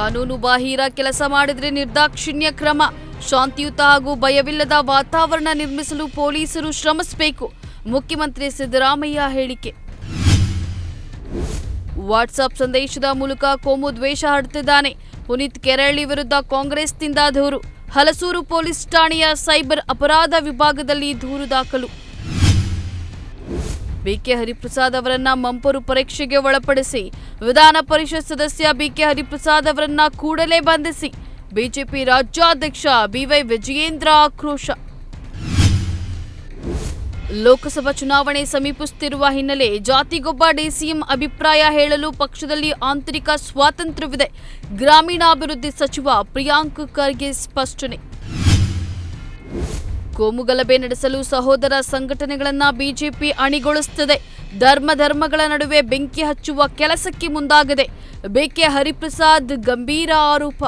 ಕಾನೂನು ಬಾಹಿರ ಕೆಲಸ ಮಾಡಿದ್ರೆ ನಿರ್ದಾಕ್ಷಿಣ್ಯ ಕ್ರಮ. ಶಾಂತಿಯುತ ಹಾಗೂ ಭಯವಿಲ್ಲದ ವಾತಾವರಣ ನಿರ್ಮಿಸಲು ಪೊಲೀಸರು ಶ್ರಮಿಸಬೇಕು. ಮುಖ್ಯಮಂತ್ರಿ ಸಿದ್ದರಾಮಯ್ಯ ಹೇಳಿಕೆ. ವಾಟ್ಸಪ್ ಸಂದೇಶದ ಮೂಲಕ ಕೋಮು ದ್ವೇಷ ಹರಡುತ್ತಿದ್ದಾನೆ ಪುನೀತ್ ಕೆರಳಿ ವಿರುದ್ಧ ಕಾಂಗ್ರೆಸ್ನಿಂದ ದೂರು. ಹಲಸೂರು ಪೊಲೀಸ್ ಠಾಣೆಯ ಸೈಬರ್ ಅಪರಾಧ ವಿಭಾಗದಲ್ಲಿ ದೂರು ದಾಖಲು. ಬಿಕೆ ಹರಿಪ್ರಸಾದ್ ಅವರನ್ನ ಮಂಪರು ಪರೀಕ್ಷೆಗೆ ಒಳಪಡಿಸಿ ವಿಧಾನ ಪರಿಷತ್ ಸದಸ್ಯ ಬಿಕೆ ಹರಿಪ್ರಸಾದ್ ಅವರನ್ನ ಕೂಡಲೇ ಬಂಧಿಸಿ ಬಿಜೆಪಿ ರಾಜ್ಯಾಧ್ಯಕ್ಷ ಬಿವೈ ವಿಜಯೇಂದ್ರ ಆಕ್ರೋಶ. ಲೋಕಸಭಾ ಚುನಾವಣೆ ಸಮೀಪಿಸುತ್ತಿರುವ ಹಿನ್ನೆಲೆ ಜಾತಿಗೊಬ್ಬ ಡಿಸಿಎಂ ಅಭಿಪ್ರಾಯ ಹೇಳಲು ಪಕ್ಷದಲ್ಲಿ ಆಂತರಿಕ ಸ್ವಾತಂತ್ರ್ಯವಿದೆ. ಗ್ರಾಮೀಣಾಭಿವೃದ್ಧಿ ಸಚಿವ ಪ್ರಿಯಾಂಕ್ ಖರ್ಗೆ ಸ್ಪಷ್ಟನೆ. ಕೋಮುಗಲಭೆ ನಡೆಸಲು ಸಹೋದರ ಸಂಘಟನೆಗಳನ್ನ ಬಿಜೆಪಿ ಅಣಿಗೊಳಿಸುತ್ತದೆ. ಧರ್ಮ ಧರ್ಮಗಳ ನಡುವೆ ಬೆಂಕಿ ಹಚ್ಚುವ ಕೆಲಸಕ್ಕೆ ಮುಂದಾಗಿದೆ. ಬೇಕೆ ಹರಿಪ್ರಸಾದ್, ಗಂಭೀರ ಆರೋಪ.